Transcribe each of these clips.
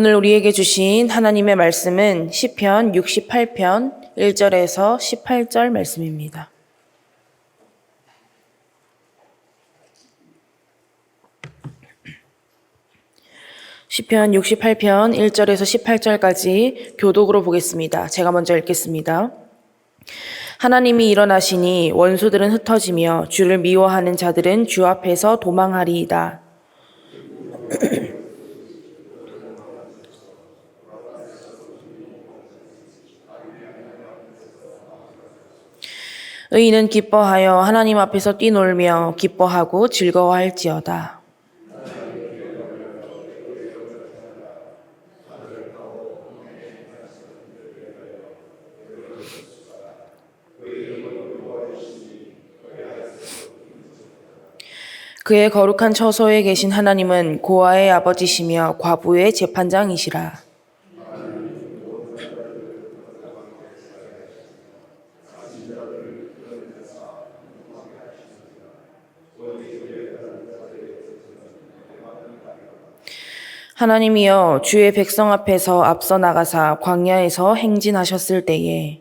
오늘 우리에게 주신 하나님의 말씀은 시편 68편 1절에서 18절 말씀입니다. 시편 68편 1절에서 18절까지 교독으로 보겠습니다. 제가 먼저 읽겠습니다. 하나님이 일어나시니 원수들은 흩어지며 주를 미워하는 자들은 주 앞에서 도망하리이다. 의인은 기뻐하여 하나님 앞에서 뛰놀며 기뻐하고 즐거워할지어다. 그의 거룩한 처소에 계신 하나님은 고아의 아버지시며 과부의 재판장이시라. 하나님이여 주의 백성 앞에서 앞서 나가사 광야에서 행진하셨을 때에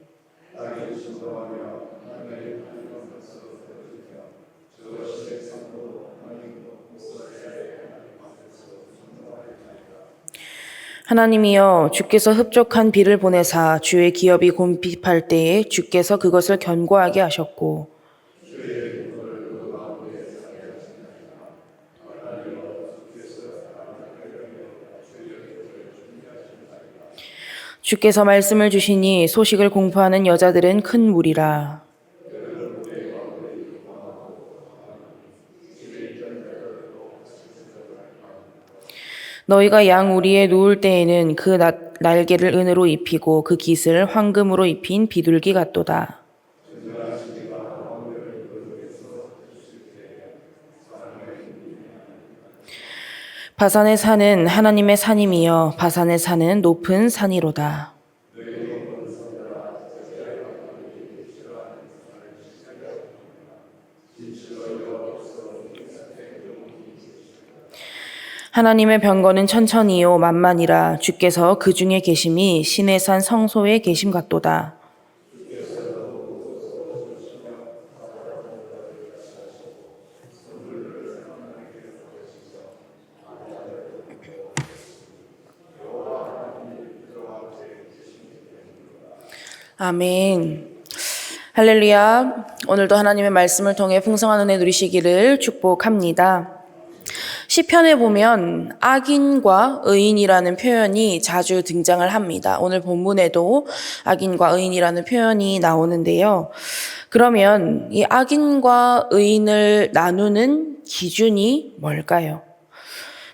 하나님이여 주께서 흡족한 비를 보내사 주의 기업이 곤핍할 때에 주께서 그것을 견고하게 하셨고 주께서 말씀을 주시니 소식을 공포하는 여자들은 큰 무리라. 너희가 양 우리에 누울 때에는 그 나- 날개를 은으로 입히고 그 깃을 황금으로 입힌 비둘기 같도다. 바산의 산은 하나님의 산임이여 바산의 산은 높은 산이로다. 하나님의 병거는 천천히요 만만이라 주께서 그 중에 계심이 신의 산 성소에 계심 같도다. 아멘. 할렐루야. 오늘도 하나님의 말씀을 통해 풍성한 은혜 누리시기를 축복합니다. 시편에 보면 악인과 의인이라는 표현이 자주 등장을 합니다. 오늘 본문에도 악인과 의인이라는 표현이 나오는데요. 그러면 이 악인과 의인을 나누는 기준이 뭘까요?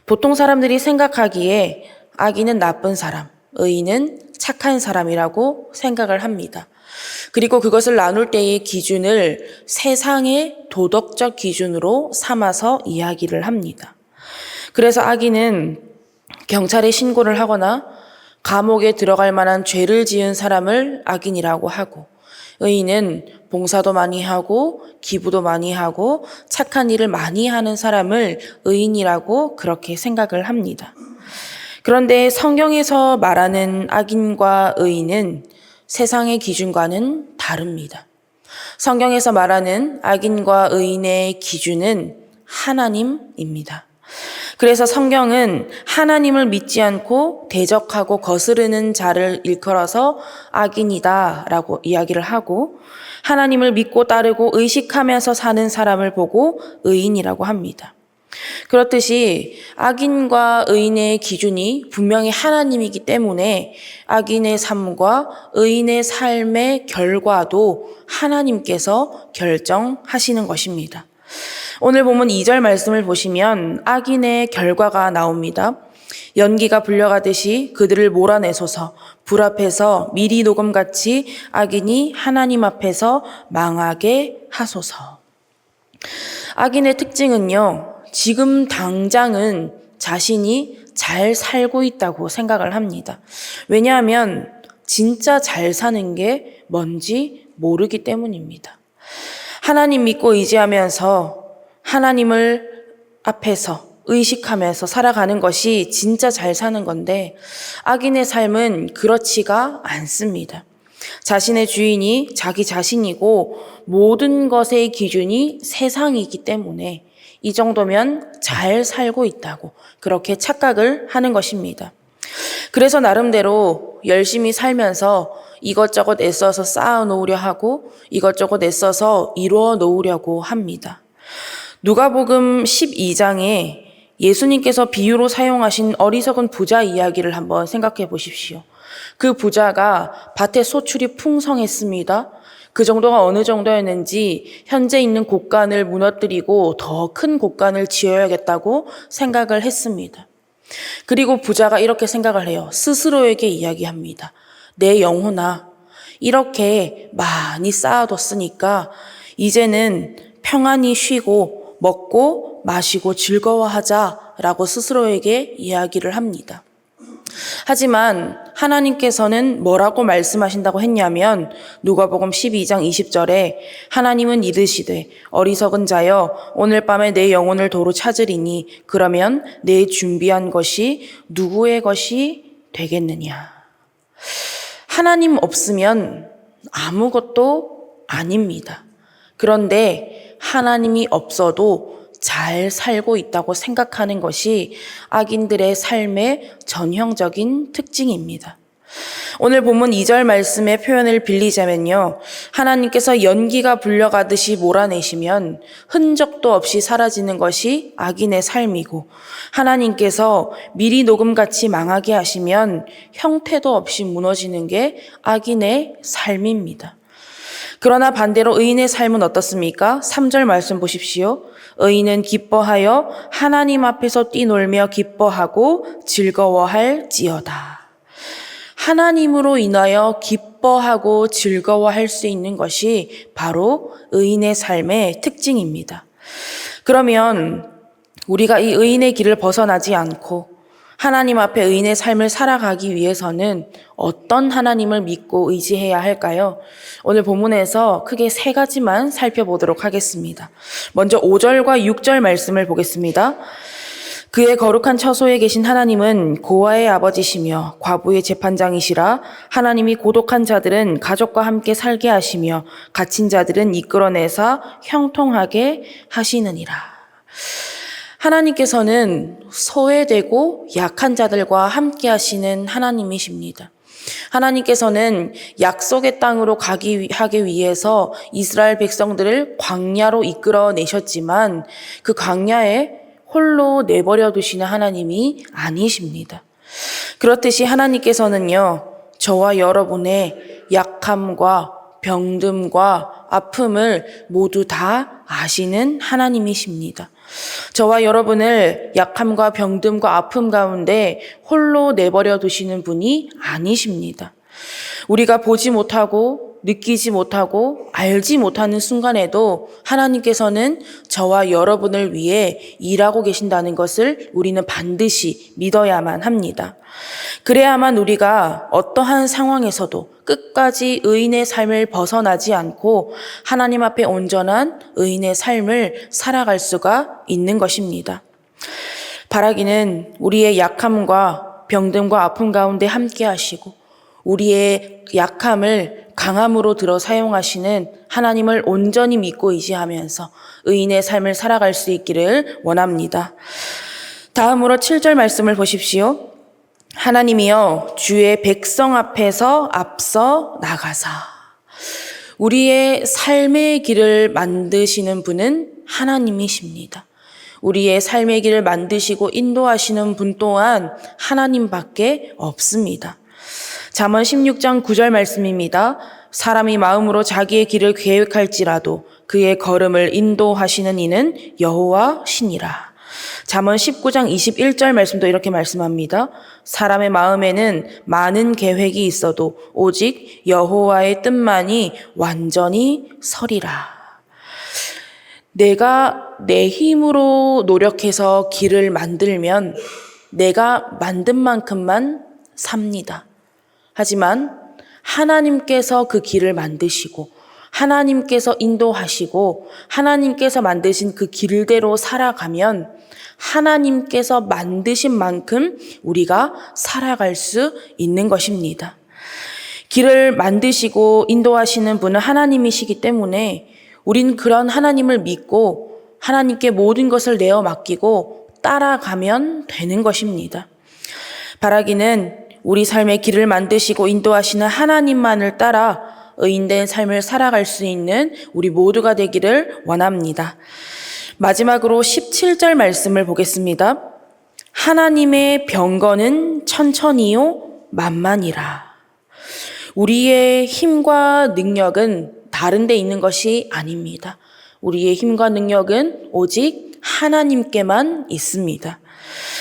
보통 사람들이 생각하기에 악인은 나쁜 사람, 의인은 착한 사람이라고 생각을 합니다. 그리고 그것을 나눌 때의 기준을 세상의 도덕적 기준으로 삼아서 이야기를 합니다. 그래서 악인은 경찰에 신고를 하거나 감옥에 들어갈 만한 죄를 지은 사람을 악인이라고 하고 의인은 봉사도 많이 하고 기부도 많이 하고 착한 일을 많이 하는 사람을 의인이라고 그렇게 생각을 합니다. 그런데 성경에서 말하는 악인과 의인은 세상의 기준과는 다릅니다. 성경에서 말하는 악인과 의인의 기준은 하나님입니다. 그래서 성경은 하나님을 믿지 않고 대적하고 거스르는 자를 일컬어서 악인이다 라고 이야기를 하고 하나님을 믿고 따르고 의식하면서 사는 사람을 보고 의인이라고 합니다. 그렇듯이 악인과 의인의 기준이 분명히 하나님이기 때문에 악인의 삶과 의인의 삶의 결과도 하나님께서 결정하시는 것입니다. 오늘 보면 2절 말씀을 보시면 악인의 결과가 나옵니다. 연기가 불려가듯이 그들을 몰아내소서 불 앞에서 미리 녹음같이 악인이 하나님 앞에서 망하게 하소서. 악인의 특징은요, 지금 당장은 자신이 잘 살고 있다고 생각을 합니다. 왜냐하면 진짜 잘 사는 게 뭔지 모르기 때문입니다. 하나님 믿고 의지하면서 하나님을 앞에서 의식하면서 살아가는 것이 진짜 잘 사는 건데 악인의 삶은 그렇지가 않습니다. 자신의 주인이 자기 자신이고 모든 것의 기준이 세상이기 때문에 이 정도면 잘 살고 있다고 그렇게 착각을 하는 것입니다. 그래서 나름대로 열심히 살면서 이것저것 애써서 쌓아 놓으려 하고 이것저것 애써서 이루어 놓으려고 합니다. 누가복음 12장에 예수님께서 비유로 사용하신 어리석은 부자 이야기를 한번 생각해 보십시오. 그 부자가 밭에 소출이 풍성했습니다. 그 정도가 어느 정도였는지 현재 있는 곳간을 무너뜨리고 더 큰 곳간을 지어야겠다고 생각을 했습니다. 그리고 부자가 이렇게 생각을 해요. 스스로에게 이야기합니다. 내 영혼아, 이렇게 많이 쌓아뒀으니까 이제는 평안히 쉬고 먹고 마시고 즐거워하자라고 스스로에게 이야기를 합니다. 하지만 하나님께서는 뭐라고 말씀하신다고 했냐면 누가복음 12장 20절에 하나님은 이르시되 어리석은 자여 오늘 밤에 내 영혼을 도로 찾으리니 그러면 내 준비한 것이 누구의 것이 되겠느냐. 하나님 없으면 아무것도 아닙니다. 그런데 하나님이 없어도 잘 살고 있다고 생각하는 것이 악인들의 삶의 전형적인 특징입니다. 오늘 본문 2절 말씀의 표현을 빌리자면요. 하나님께서 연기가 불려가듯이 몰아내시면 흔적도 없이 사라지는 것이 악인의 삶이고 하나님께서 미리 녹음같이 망하게 하시면 형태도 없이 무너지는 게 악인의 삶입니다. 그러나 반대로 의인의 삶은 어떻습니까? 3절 말씀 보십시오. 의인은 기뻐하여 하나님 앞에서 뛰놀며 기뻐하고 즐거워할지어다. 하나님으로 인하여 기뻐하고 즐거워할 수 있는 것이 바로 의인의 삶의 특징입니다. 그러면 우리가 이 의인의 길을 벗어나지 않고 하나님 앞에 의인의 삶을 살아가기 위해서는 어떤 하나님을 믿고 의지해야 할까요? 오늘 본문에서 크게 세 가지만 살펴보도록 하겠습니다. 먼저 5절과 6절 말씀을 보겠습니다. 그의 거룩한 처소에 계신 하나님은 고아의 아버지시며 과부의 재판장이시라 하나님이 고독한 자들은 가족과 함께 살게 하시며 갇힌 자들은 이끌어내사 형통하게 하시느니라. 하나님께서는 소외되고 약한 자들과 함께 하시는 하나님이십니다. 하나님께서는 약속의 땅으로 가기 하기 위해서 이스라엘 백성들을 광야로 이끌어 내셨지만 그 광야에 홀로 내버려 두시는 하나님이 아니십니다. 그렇듯이 하나님께서는요, 저와 여러분의 약함과 병듦과 아픔을 모두 다 아시는 하나님이십니다. 저와 여러분을 약함과 병듦과 아픔 가운데 홀로 내버려 두시는 분이 아니십니다. 우리가 보지 못하고 느끼지 못하고 알지 못하는 순간에도 하나님께서는 저와 여러분을 위해 일하고 계신다는 것을 우리는 반드시 믿어야만 합니다. 그래야만 우리가 어떠한 상황에서도 끝까지 의인의 삶을 벗어나지 않고 하나님 앞에 온전한 의인의 삶을 살아갈 수가 있는 것입니다. 바라기는 우리의 약함과 병듦과 아픔 가운데 함께 하시고 우리의 약함을 강함으로 들어 사용하시는 하나님을 온전히 믿고 의지하면서 의인의 삶을 살아갈 수 있기를 원합니다. 다음으로 7절 말씀을 보십시오. 하나님이여 주의 백성 앞에서 앞서 나가사. 우리의 삶의 길을 만드시는 분은 하나님이십니다. 우리의 삶의 길을 만드시고 인도하시는 분 또한 하나님밖에 없습니다. 잠언 16장 9절 말씀입니다. 사람이 마음으로 자기의 길을 계획할지라도 그의 걸음을 인도하시는 이는 여호와 신이라. 잠언 19장 21절 말씀도 이렇게 말씀합니다. 사람의 마음에는 많은 계획이 있어도 오직 여호와의 뜻만이 완전히 서리라. 내가 내 힘으로 노력해서 길을 만들면 내가 만든 만큼만 삽니다. 하지만 하나님께서 그 길을 만드시고 하나님께서 인도하시고 하나님께서 만드신 그 길대로 살아가면 하나님께서 만드신 만큼 우리가 살아갈 수 있는 것입니다. 길을 만드시고 인도하시는 분은 하나님이시기 때문에 우린 그런 하나님을 믿고 하나님께 모든 것을 내어 맡기고 따라가면 되는 것입니다. 바라기는 우리 삶의 길을 만드시고 인도하시는 하나님만을 따라 의인된 삶을 살아갈 수 있는 우리 모두가 되기를 원합니다. 마지막으로 17절 말씀을 보겠습니다. 하나님의 병거는 천천히요 만만이라. 우리의 힘과 능력은 다른 데 있는 것이 아닙니다. 우리의 힘과 능력은 오직 하나님께만 있습니다.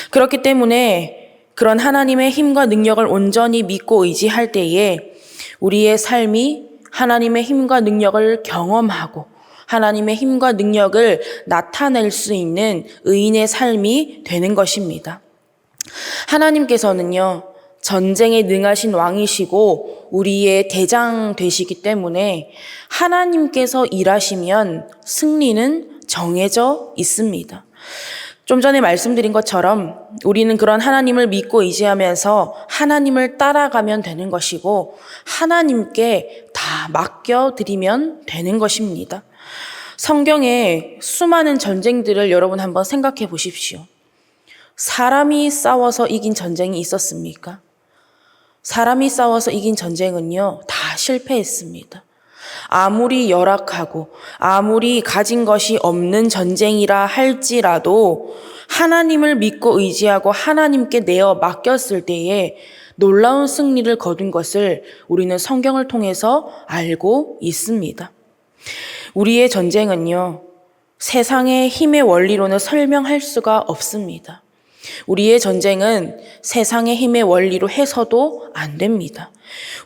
그렇기 때문에 그런 하나님의 힘과 능력을 온전히 믿고 의지할 때에 우리의 삶이 하나님의 힘과 능력을 경험하고 하나님의 힘과 능력을 나타낼 수 있는 의인의 삶이 되는 것입니다. 하나님께서는요, 전쟁에 능하신 왕이시고 우리의 대장 되시기 때문에 하나님께서 일하시면 승리는 정해져 있습니다. 좀 전에 말씀드린 것처럼 우리는 그런 하나님을 믿고 의지하면서 하나님을 따라가면 되는 것이고 하나님께 다 맡겨드리면 되는 것입니다. 성경에 수많은 전쟁들을 여러분 한번 생각해 보십시오. 사람이 싸워서 이긴 전쟁이 있었습니까? 사람이 싸워서 이긴 전쟁은요, 다 실패했습니다. 아무리 열악하고 아무리 가진 것이 없는 전쟁이라 할지라도 하나님을 믿고 의지하고 하나님께 내어 맡겼을 때에 놀라운 승리를 거둔 것을 우리는 성경을 통해서 알고 있습니다. 우리의 전쟁은요, 세상의 힘의 원리로는 설명할 수가 없습니다. 우리의 전쟁은 세상의 힘의 원리로 해서도 안 됩니다.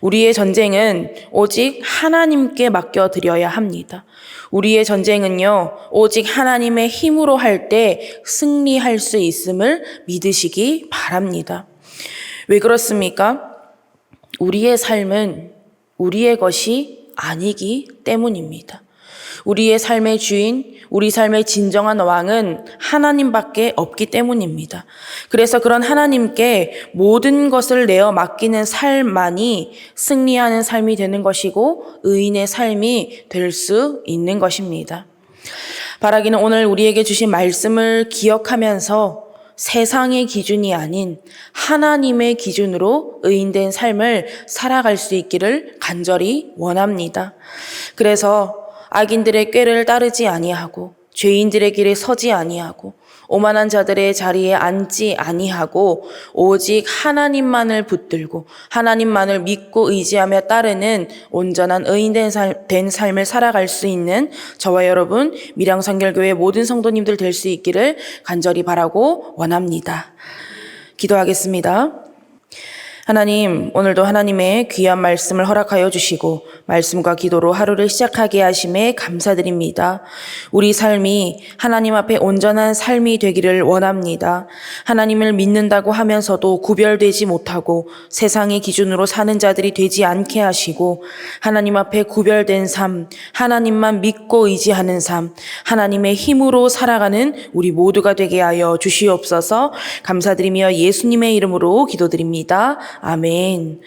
우리의 전쟁은 오직 하나님께 맡겨드려야 합니다. 우리의 전쟁은요, 오직 하나님의 힘으로 할 때 승리할 수 있음을 믿으시기 바랍니다. 왜 그렇습니까? 우리의 삶은 우리의 것이 아니기 때문입니다. 우리의 삶의 주인, 우리 삶의 진정한 왕은 하나님밖에 없기 때문입니다. 그래서 그런 하나님께 모든 것을 내어 맡기는 삶만이 승리하는 삶이 되는 것이고 의인의 삶이 될 수 있는 것입니다. 바라기는 오늘 우리에게 주신 말씀을 기억하면서 세상의 기준이 아닌 하나님의 기준으로 의인된 삶을 살아갈 수 있기를 간절히 원합니다. 그래서 악인들의 꾀를 따르지 아니하고 죄인들의 길에 서지 아니하고 오만한 자들의 자리에 앉지 아니하고 오직 하나님만을 붙들고 하나님만을 믿고 의지하며 따르는 온전한 의인된 삶, 된 삶을 살아갈 수 있는 저와 여러분 미량성결교회 모든 성도님들 될 수 있기를 간절히 바라고 원합니다. 기도하겠습니다. 하나님, 오늘도 하나님의 귀한 말씀을 허락하여 주시고 말씀과 기도로 하루를 시작하게 하심에 감사드립니다. 우리 삶이 하나님 앞에 온전한 삶이 되기를 원합니다. 하나님을 믿는다고 하면서도 구별되지 못하고 세상의 기준으로 사는 자들이 되지 않게 하시고 하나님 앞에 구별된 삶, 하나님만 믿고 의지하는 삶, 하나님의 힘으로 살아가는 우리 모두가 되게 하여 주시옵소서 감사드리며 예수님의 이름으로 기도드립니다. 아멘.